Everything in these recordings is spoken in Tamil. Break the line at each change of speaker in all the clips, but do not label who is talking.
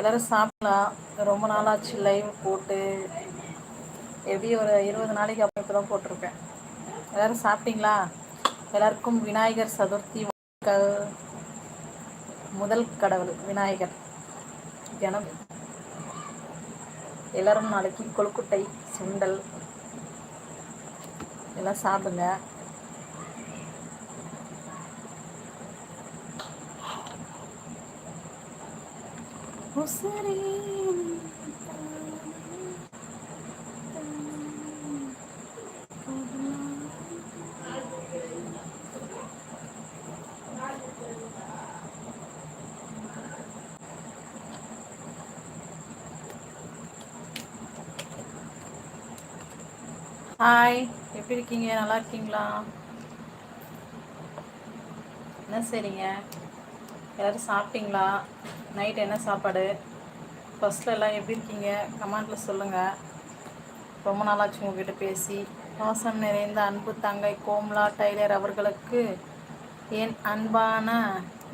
எல்லாரும் சாப்பிடலாம் ரொம்ப நாளாச்சு லைவ் போட்டு. எப்படி ஒரு இருபது நாளைக்கு அப்புறம் இப்போ தான் போட்டிருக்கேன் எல்லோரும் சாப்பிட்டீங்களா? எல்லாருக்கும் விநாயகர் சதுர்த்தி முதல் கடவுள் விநாயகர். தினம். எல்லாரும் நாளைக்கு கொழுக்குட்டை சுண்டல். எல்லாம் சாப்பிடுங்க. ஹாய் எப்படி இருக்கீங்க? நல்லா இருக்கீங்களா? என்ன சரிங்க எல்லோரும் சாப்பிட்டீங்களா? நைட் என்ன சாப்பாடு? ஃபஸ்ட்டில் எல்லாம் எப்படி இருக்கீங்க? கமெண்டில் சொல்லுங்கள் ரொம்ப நாளாச்சு உங்ககிட்ட பேசி. பாசம் நிறைந்த அன்பு தங்கை கோம்லா டைலர் அவர்களுக்கு என் அன்பான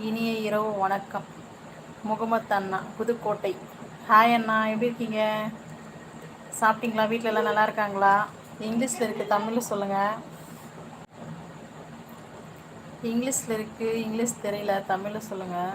இனிய இரவு வணக்கம். முகமத் அண்ணா புதுக்கோட்டை. ஹாய் அண்ணா எப்படி இருக்கீங்க? சாப்பிட்டீங்களா? வீட்டில் எல்லாம் நல்லா இருக்காங்களா? இங்கிலீஷில் இருக்குது தமிழில் சொல்லுங்கள் இங்கிலீஷில் இருக்குது இங்கிலீஷ் தெரியல தமிழில் சொல்லுங்கள்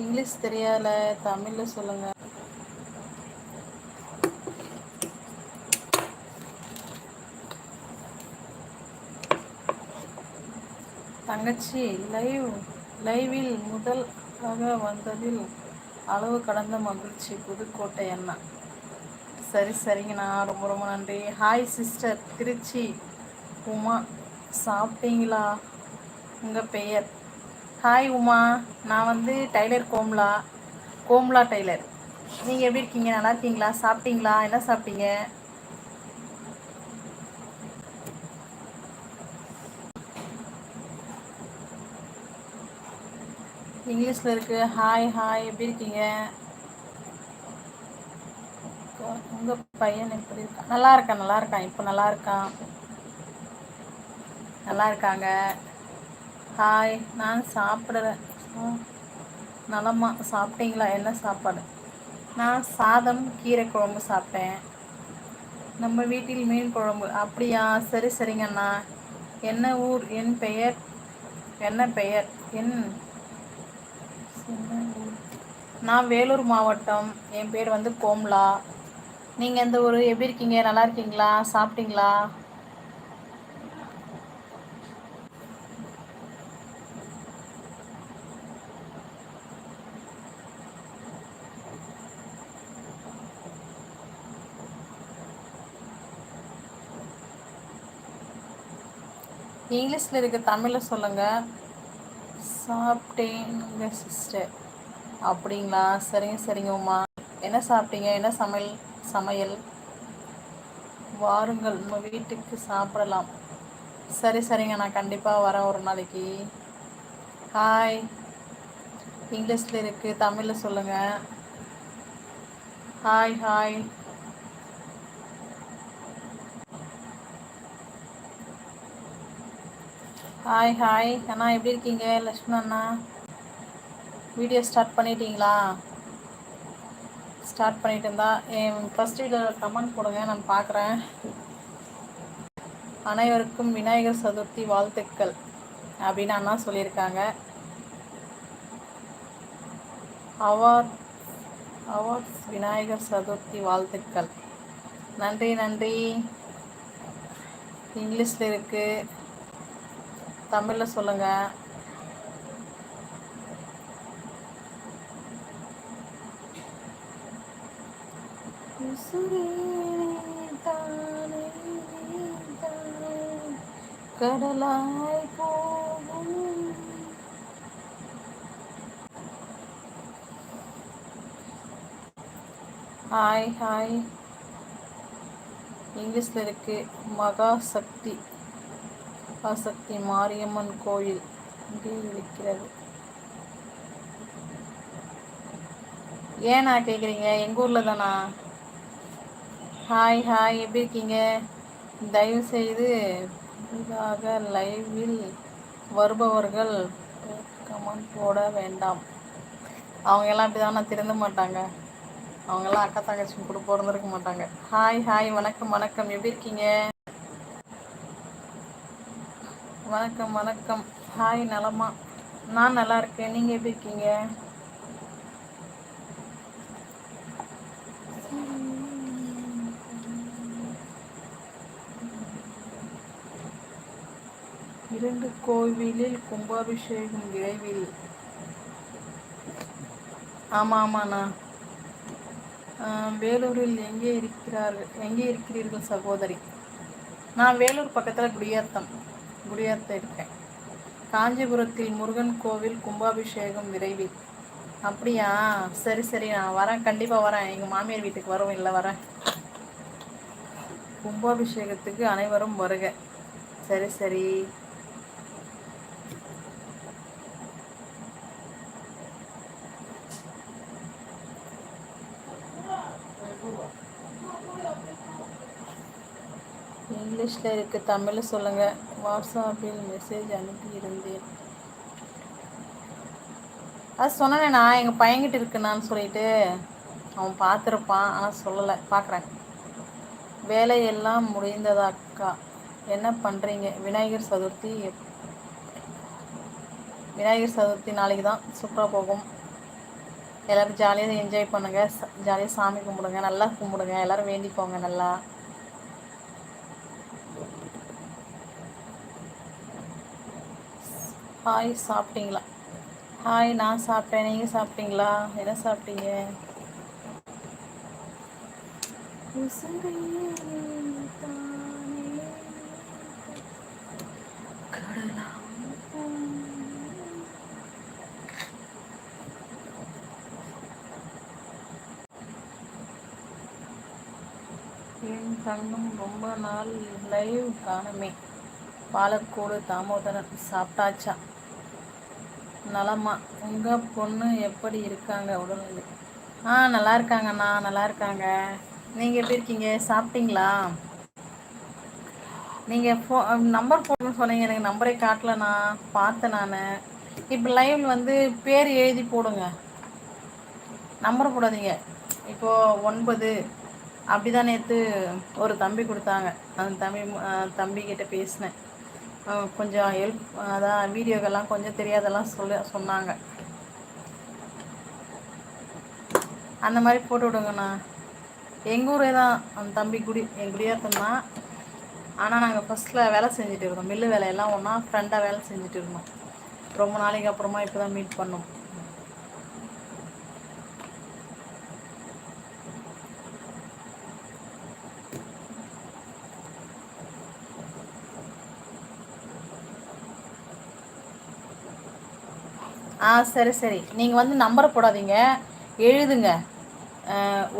இங்கிலீஷ் தெரியல தமிழில் சொல்லுங்கள் தங்கச்சி லைவ் லைவில் முதலாக வந்ததில் அளவு கடந்த மகிழ்ச்சி. புதுக்கோட்டை அண்ணா. சரி சரிங்கண்ணா ரொம்ப ரொம்ப நன்றி. Hi sister Trichy. உமா சாப்பிட்டீங்களா? உங்கள் பெயர்? ஹாய் உமா. நான் வந்து டைலர் கோம்லா. கோம்லா டைலர் நீங்கள் எப்படி இருக்கீங்க? நல்லா இருக்கீங்களா? சாப்பிட்டீங்களா? என்ன சாப்பிட்டீங்க? இங்கிலீஷில் இருக்குது ஹாய் ஹாய் எப்படி இருக்கீங்க? உங்கள் பையன் எப்படி இருக்கான்? நல்லா இருக்கான் நல்லா இருக்கான். இப்போ நல்லா இருக்கான். நல்லா இருக்காங்க. ஹாய் நான் சாப்பிட்றேன் நலமா. சாப்பிட்டீங்களா? என்ன சாப்பாடு? நான் சாதம் கீரை குழம்பு சாப்பிட்டேன். நம்ம வீட்டில் மீன் குழம்பு. அப்படியா? சரி சரிங்கண்ணா என்ன ஊர்? என் பெயர்? என்ன பெயர்? என் நான் வேலூர் மாவட்டம். என் பேர் வந்து கோம்லா. நீங்கள் எந்த ஊர்? எப்படி இருக்கீங்க? நல்லா இருக்கீங்களா? சாப்பிட்டீங்களா? இங்கிலீஷில் இருக்க தமிழில் சொல்லுங்கள் சாப்பிட்டேனுங்க சிஸ்டர் அப்படிங்களா? சரிங்க சரிங்க உமா. என்ன சாப்பிட்டீங்க? என்ன சமையல் சமையல்? வாருங்கள் நம்ம வீட்டுக்கு சாப்பிடலாம். சரி சரிங்க நான் கண்டிப்பாக வரேன் ஒரு நாளைக்கு. ஹாய் இங்கிலீஷில் இருக்குது தமிழில் சொல்லுங்கள் ஹாய் ஹாய் ஹாய் ஹாய் அண்ணா எப்படி இருக்கீங்க? லக்ஷ்மண் அண்ணா. வீடியோ ஸ்டார்ட் பண்ணிட்டீங்களா? ஸ்டார்ட் பண்ணிட்டு இருந்தா என் ஃபஸ்ட் வீடியோ கமெண்ட் போடுங்க நான் பார்க்குறேன் அனைவருக்கும் விநாயகர் சதுர்த்தி வாழ்த்துக்கள் அப்படின்னு அண்ணா சொல்லியிருக்காங்க. அவார்ட் அவார்ட்ஸ் விநாயகர் சதுர்த்தி வாழ்த்துக்கள். நன்றி நன்றி. இங்கிலீஷில் இருக்குது தமிழில் சொல்லுங்கள் கடலாய் போகும். ஹாய் ஹாய் இங்கிலீஷில் இருக்கு மகாசக்தி ஆசக்தி மாரியம்மன் கோயில் இங்கே இருக்கிறது. ஏண்ணா கேட்குறீங்க எங்கள் ஊரில் தானா? ஹாய் ஹாய் எப்படி இருக்கீங்க? தயவு செய்து புதிதாக லைவில் வருபவர்கள் கமெண்ட் போட வேண்டாம். அவங்க எல்லாம் இப்படி தானே திருந்த மாட்டாங்க. அவங்கெல்லாம் அக்கா தங்கச்சி கூட பிறந்திருக்க மாட்டாங்க. ஹாய் ஹாய் வணக்கம் வணக்கம். எப்படி இருக்கீங்க? வணக்கம் வணக்கம். ஹாய் நலமா? நான் நல்லா இருக்கேன். நீங்கள் எப்படி இருக்கீங்க? இரண்டு கோவிலில் கும்பாபிஷேகம் விரைவில். ஆமாம் ஆமாண்ணா. வேலூரில் எங்கே இருக்கிறார்கள் எங்கே இருக்கிறீர்கள் சகோதரி? நான் வேலூர் பக்கத்தில் குடியாத்தம். குடியாத்தம் இருக்கேன் காஞ்சிபுரத்தில் முருகன் கோவில் கும்பாபிஷேகம் விரைவில். அப்படியா? சரி சரி நான் வரேன். கண்டிப்பாக வரேன். எங்கள் மாமியார் வீட்டுக்கு வரும் இல்லை வரேன். கும்பாபிஷேகத்துக்கு அனைவரும் வருக. சரி சரி. இங்கிலீஷில் இருக்குது தமிழ் சொல்லுங்கள் வாட்ஸ்அப்பில் மெசேஜ் அனுப்பியிருந்தேன். அது சொன்னேன் நான் எங்கள் பையன்கிட்ட இருக்குனான்னு சொல்லிட்டு அவன் பார்த்துருப்பான் ஆனால் சொல்லலை. பார்க்குறேன். வேலையெல்லாம் முடிந்ததாக்கா என்ன பண்ணுறீங்க விநாயகர் சதுர்த்தி விநாயகர் சதுர்த்தி நாளைக்கு தான் சூப்பராக போகும். எல்லோரும் ஜாலியாக என்ஜாய் பண்ணுங்கள் ஜாலியாக சாமி கும்பிடுங்க. நல்லா கும்பிடுங்க. எல்லோரும் வேண்டிக்கோங்க நல்லா. ஹாய் சாப்பிட்டீங்களா? ஹாய் நான் சாப்பிட்டேன். நீங்கள் சாப்பிட்டீங்களா? என்ன சாப்பிட்டீங்க? என் கண்ணும் ரொம்ப நாள் லைவ் காணமே. பாலக்கோடு தாமோதரன் சாப்பிட்டாச்சா? நலமா. உங்கள் பொண்ணு எப்படி இருக்காங்க உடல்நிலை? ஆ நல்லா இருக்காங்கண்ணா நல்லா இருக்காங்க. நீங்கள் எப்படி இருக்கீங்க? சாப்பிட்டீங்களா? நீங்கள் ஃபோ நம்பர் போடணும்னு சொன்னீங்க. எனக்கு நம்பரே காட்டலண்ணா. பார்த்தேன் நான். இப்போ லைவ் வந்து பேர் எழுதி போடுங்க. நம்பர் போடாதீங்க. இப்போது ஒன்பது. அப்படி தான் நேற்று ஒரு தம்பி கொடுத்தாங்க. அந்த தம்பி தம்பிக்கிட்ட பேசினேன். கொஞ்சம் ஹெல்ப் அதான் வீடியோக்கெல்லாம் கொஞ்சம் தெரியாதெல்லாம் சொல்ல சொன்னாங்க. அந்த மாதிரி போட்டு விடுங்கண்ணா. எங்கள் ஊரே தான் அந்த தம்பி குடி என் குடியாத்தம் ஆனால் நாங்கள் ஃபஸ்ட்டில் வேலை செஞ்சுட்டு இருந்தோம். மில்லு வேலையெல்லாம் ஒன்றா ஃப்ரெண்டாக வேலை செஞ்சுட்டு இருந்தோம். ரொம்ப நாளைக்கு அப்புறமா இப்போ தான் மீட் பண்ணோம். ஆ சரி சரி. நீங்கள் வந்து நம்பரை போடாதீங்க. எழுதுங்க.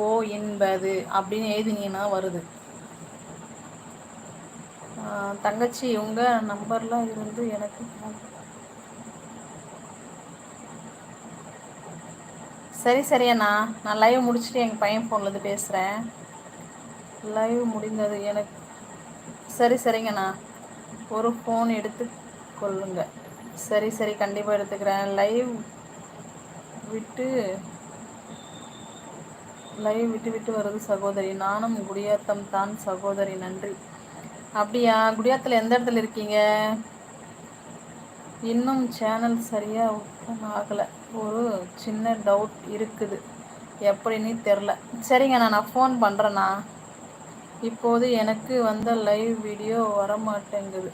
ஓ என்பது அப்படின்னு எழுதினீங்கன்னா வருது. தங்கச்சி உங்கள் நம்பர்லாம் இருந்து எனக்கு சரி சரியண்ணா நான் லைவ் முடிச்சுட்டு எங்கள் பையன் ஃபோன்லேருந்து பேசுகிறேன் லைவ் முடிந்தது எனக்கு. சரி சரிங்கண்ணா ஒரு ஃபோன் எடுத்து கொள்ளுங்கள் சரி சரி கண்டிப்பாக எடுத்துக்கிறேன். லைவ் விட்டு லைவ் விட்டு விட்டு வருது சகோதரி. நானும் குடியாத்தம் தான் சகோதரி. நன்றி. அப்படியா? குடியாத்தில் எந்த இடத்துல இருக்கீங்க? இன்னும் சேனல் சரியாக ஓப்பன் ஆகலை. ஒரு சின்ன டவுட் இருக்குது. எப்படின்னு தெரில சரிங்க நான் ஃபோன் பண்ணுறேண்ணா இப்போது எனக்கு வந்த லைவ் வீடியோ வர மாட்டேங்குது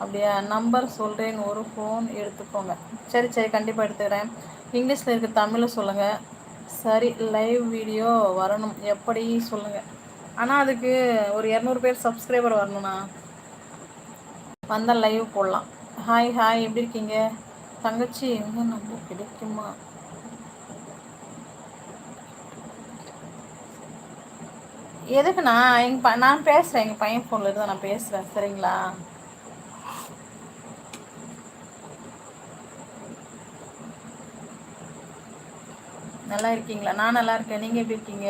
அப்படியா நம்பர் சொல்கிறேன் ஒரு ஃபோன் எடுத்துக்கோங்க. சரி சரி கண்டிப்பாக எடுத்துக்கிறேன். இங்கிலீஷில் இருக்க தமிழில் சொல்லுங்கள் சரி லைவ் வீடியோ வரணும். எப்படி சொல்லுங்கள் ஆனால் அதுக்கு ஒரு இரநூறு பேர் சப்ஸ்கிரைபர் வரணும்ண்ணா வந்தால் லைவ் போடலாம். ஹாய் ஹாய் எப்படி இருக்கீங்க? தங்கச்சி எங்கே நம்ம கிடைக்குமா? எதுக்குண்ணா எங்க ப நான் பேசுறேன். எங்க பையன் போன்ல இருந்து நான் பேசுறேன். சரிங்களா? நல்லா இருக்கீங்களா நான் நல்லா இருக்கேன் நீங்க எப்படி இருக்கீங்க?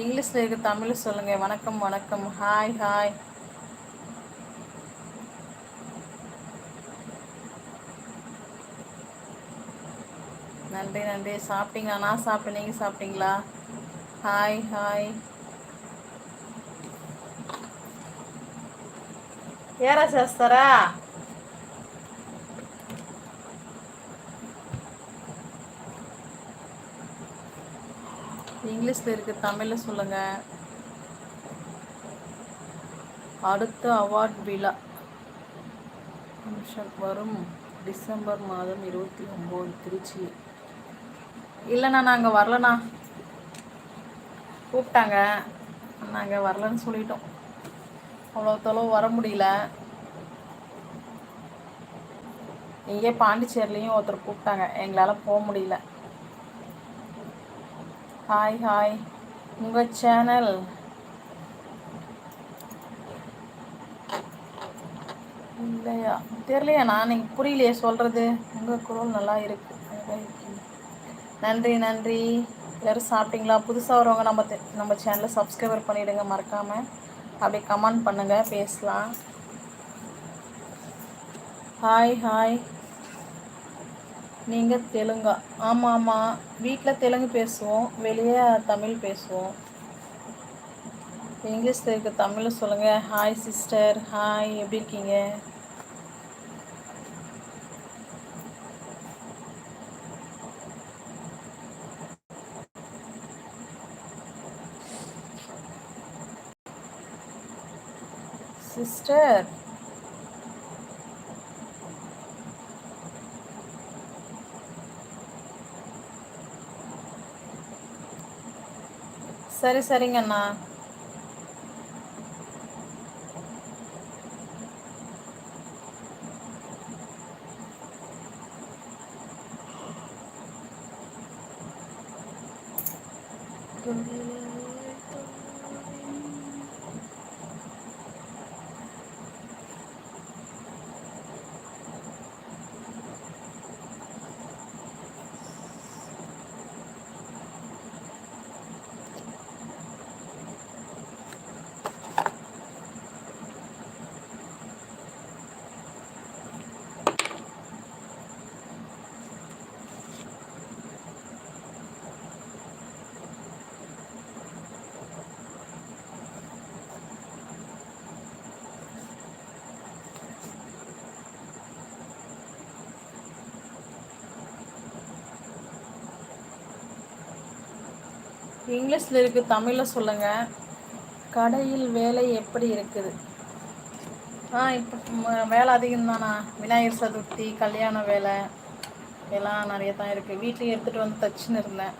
இங்கிலீஷில் இருக்க தமிழ் சொல்லுங்க. வணக்கம் வணக்கம். ஹாய் ஹாய் நன்றி நன்றி. சாப்பிட்டீங்களா? நான் சாப்பிட்டேன். நீங்கள் சாப்பிட்டீங்களா? ஹாய் ஹாய் ஏரா சாஸ்தரா இங்கிலீஷில் இருக்குது தமிழில் சொல்லுங்கள் அடுத்த அவார்ட் விழா. நிமிஷம் வரும். டிசம்பர் மாதம் இருபத்தி ஒம்பது திருச்சி. இல்லைண்ணா நாங்கள் வரலண்ணா. கூப்பிட்டாங்க. நாங்கள் வரலன்னு சொல்லிட்டோம். அவ்வளோ தொலைவு வர முடியல. இங்கே பாண்டிச்சேரிலையும் ஒருத்தர் கூப்பிட்டாங்க. எங்களால் போக முடியல. ஹாய் ஹாய் உங்கள் சேனல் இல்லையா? தெரியலையா நான் நீங்கள் புரியலையே சொல்கிறது உங்கள் குரல் நல்லா இருக்குது நன்றி நன்றி. எல்லோரும் சாப்பிட்டீங்களா? புதுசாக வரவங்க நம்ம நம்ம சேனலை சப்ஸ்கிரைபர் பண்ணிவிடுங்க மறக்காமல் அப்படியே கமெண்ட் பண்ணுங்கள் பேசலாம். ஹாய் ஹாய் நீங்கள் தெலுங்கா. ஆமாம் ஆமாம் வீட்டில் தெலுங்கு பேசுவோம் வெளியே தமிழ் பேசுவோம். இங்கிலீஷ் இருக்க தமிழ் சொல்லுங்கள் ஹாய் சிஸ்டர் ஹாய் எப்படி இருக்கீங்க? சிஸ்டர் சரி சரிங்கண்ணா. இங்கிலீஷில் இருக்குது தமிழில் சொல்லுங்கள் கடையில் வேலை எப்படி இருக்குது? ஆ இப்போ வேலை அதிகம்தாண்ணா விநாயகர் சதுர்த்தி கல்யாண வேலை எல்லாம் நிறைய தான் இருக்குது வீட்லேயும் எடுத்துகிட்டு வந்து தச்சுன்னு இருந்தேன்.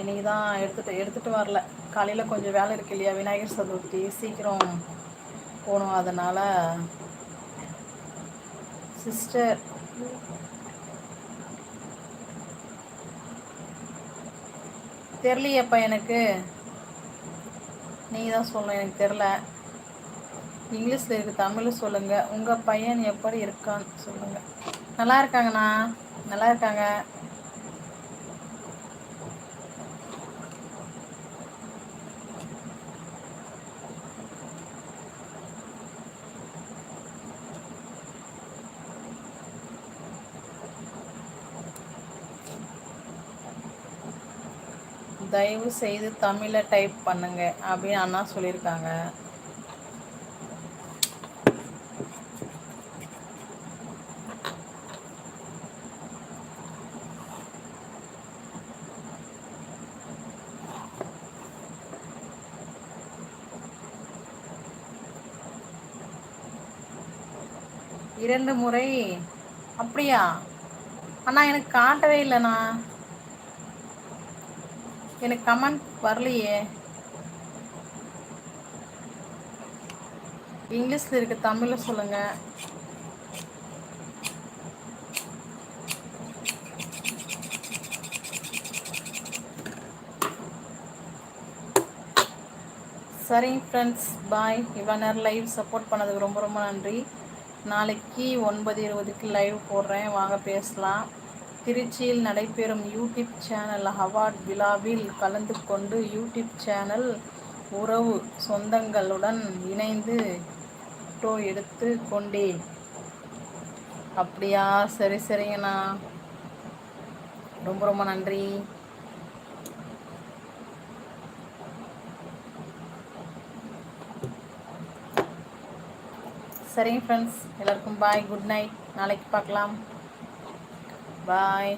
இன்றைக்கி தான் எடுத்துகிட்டு எடுத்துகிட்டு வரல. காலையில் கொஞ்சம் வேலை இருக்கு இல்லையா? விநாயகர் சதுர்த்தி சீக்கிரம் போகணும். அதனால் சிஸ்டர் தெரியலையப்பா எனக்கு. நீங்கள் தான் சொல்லணும் எனக்கு தெரில இங்கிலீஷில் இருக்குது தமிழில் சொல்லுங்கள் உங்கள் பையன் எப்படி இருக்கான்னு சொல்லுங்கள் நல்லா இருக்காங்கண்ணா? நல்லா இருக்காங்க. தயவு செய்து தமிழை டைப் பண்ணுங்க அப்படின்னு அண்ணா சொல்லியிருக்காங்க. இரண்டு முறை அப்படியா? அண்ணா எனக்கு காட்டவே இல்லைண்ணா. எனக்கு கமெண்ட் வரலையே. இங்கிலீஷில் இருக்க தமிழில் சொல்லுங்கள் சரிங்க ஃப்ரெண்ட்ஸ் பாய் இவ்வளோ நேரம் லைவ் சப்போர்ட் பண்ணதுக்கு ரொம்ப ரொம்ப நன்றி. நாளைக்கு ஒன்பது இருபதுக்கு லைவ் போடுறேன். வாங்க பேசலாம். திருச்சியில் நடைபெறும் யூடியூப் சேனல் அவார்ட் விழாவில் கலந்து கொண்டு யூடியூப் சேனல் உறவு சொந்தங்களுடன் இணைந்து ஃபோட்டோ எடுத்து கொண்டேன் அப்படியா? சரி சரிங்கண்ணா. ரொம்ப ரொம்ப நன்றி. சரிங்க ஃப்ரெண்ட்ஸ் எல்லாருக்கும் பாய் குட் நைட் நாளைக்கு பார்க்கலாம். பாய்